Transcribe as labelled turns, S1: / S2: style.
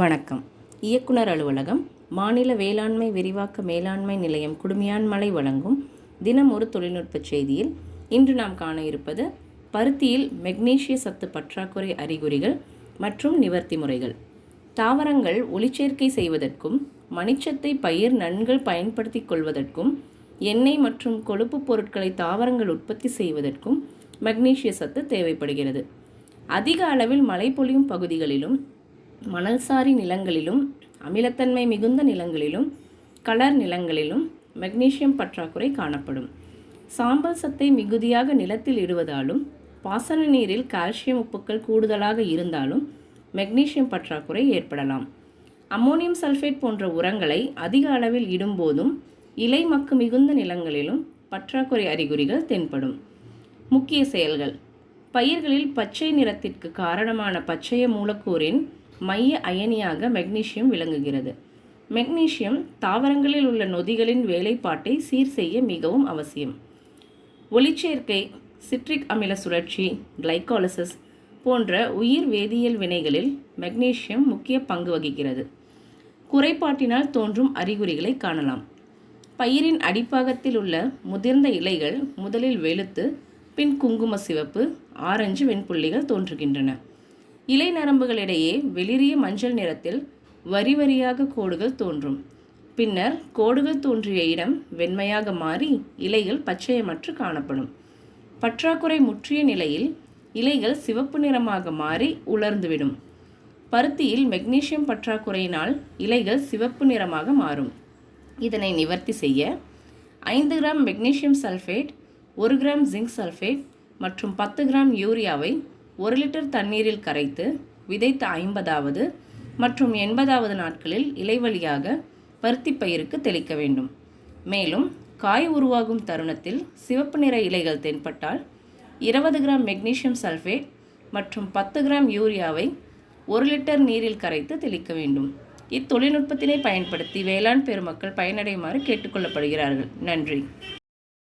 S1: வணக்கம். இயக்குனர் அலுவலகம் மாநில வேளாண்மை விரிவாக்க மேலாண்மை நிலையம் குடுமியான்மலை வழங்கும் தினம் ஒரு தொழில்நுட்ப செய்தியில் இன்று நாம் காண இருப்பது பருத்தியில் மெக்னீசிய சத்து பற்றாக்குறை அறிகுறிகள் மற்றும் நிவர்த்தி முறைகள். தாவரங்கள் ஒளிச்சேர்க்கை செய்வதற்கும் மணிச்சத்தை பயிர் நன்கு பயன்படுத்திக் கொள்வதற்கும் எண்ணெய் மற்றும் கொழுப்பு பொருட்களை தாவரங்கள் உற்பத்தி செய்வதற்கும் மெக்னீசிய சத்து தேவைப்படுகிறது. அதிக அளவில் மழை பொழியும் பகுதிகளிலும் மணல்சாரி நிலங்களிலும் அமிலத்தன்மை மிகுந்த நிலங்களிலும் கலர் நிலங்களிலும் மெக்னீசியம் பற்றாக்குறை காணப்படும். சாம்பல் சத்தை மிகுதியாக நிலத்தில் இடுவதாலும் பாசன நீரில் கால்சியம் உப்புக்கள் கூடுதலாக இருந்தாலும் மெக்னீசியம் பற்றாக்குறை ஏற்படலாம். அம்மோனியம் சல்ஃபேட் போன்ற உரங்களை அதிக அளவில் இடும்போதும் இலை மக்கு மிகுந்த நிலங்களிலும் பற்றாக்குறை அறிகுறிகள் தென்படும். முக்கிய செயல்கள். பயிர்களில் பச்சை நிறத்திற்கு காரணமான பச்சைய மூலக்கூறின் மைய அயனியாக மெக்னீசியம் விளங்குகிறது. மெக்னீசியம் தாவரங்களில் உள்ள நொதிகளின் வேலைப்பாட்டை சீர் செய்ய மிகவும் அவசியம். ஒளிச்சேர்க்கை சிட்ரிக் அமில சுழற்சி கிளைகாலிசிஸ் போன்ற உயிர் வேதியியல் வினைகளில் மெக்னீசியம் முக்கிய பங்கு வகிக்கிறது. குறைபாட்டினால் தோன்றும் அறிகுறிகளை காணலாம். பயிரின் அடிப்பாகத்தில் உள்ள முதிர்ந்த இலைகள் முதலில் வெளுத்து பின் குங்கும சிவப்பு ஆரஞ்சு வெண்புள்ளிகள் தோன்றுகின்றன. இலை நரம்புகளிடையே வெளிரிய மஞ்சள் நிறத்தில் வரி வரியாக கோடுகள் தோன்றும். பின்னர் கோடுகள் தோன்றிய இடம் வெண்மையாக மாறி இலைகள் பச்சையமற்று காணப்படும். பற்றாக்குறை முற்றிய நிலையில் இலைகள் சிவப்பு நிறமாக மாறி உலர்ந்துவிடும். பருத்தியில் மெக்னீசியம் பற்றாக்குறையினால் இலைகள் சிவப்பு நிறமாக மாறும். இதனை நிவர்த்தி செய்ய ஐந்து கிராம் மெக்னீசியம் சல்ஃபேட் ஒரு கிராம் ஜிங்க் சல்ஃபேட் மற்றும் பத்து கிராம் யூரியாவை ஒரு லிட்டர் தண்ணீரில் கரைத்து விதைத்த ஐம்பதாவது மற்றும் எண்பதாவது நாட்களில் இலைவழியாக பருத்தி பயிருக்கு தெளிக்க வேண்டும். மேலும் காய் உருவாகும் தருணத்தில் சிவப்பு நிற இலைகள் தென்பட்டால் இருபது கிராம் மெக்னீஷியம் சல்ஃபேட் மற்றும் பத்து கிராம் யூரியாவை ஒரு லிட்டர் நீரில் கரைத்து தெளிக்க வேண்டும். இத்தொழில்நுட்பத்தினை பயன்படுத்தி வேளாண் பெருமக்கள் பயனடையுமாறு கேட்டுக்கொள்ளப்படுகிறார்கள். நன்றி.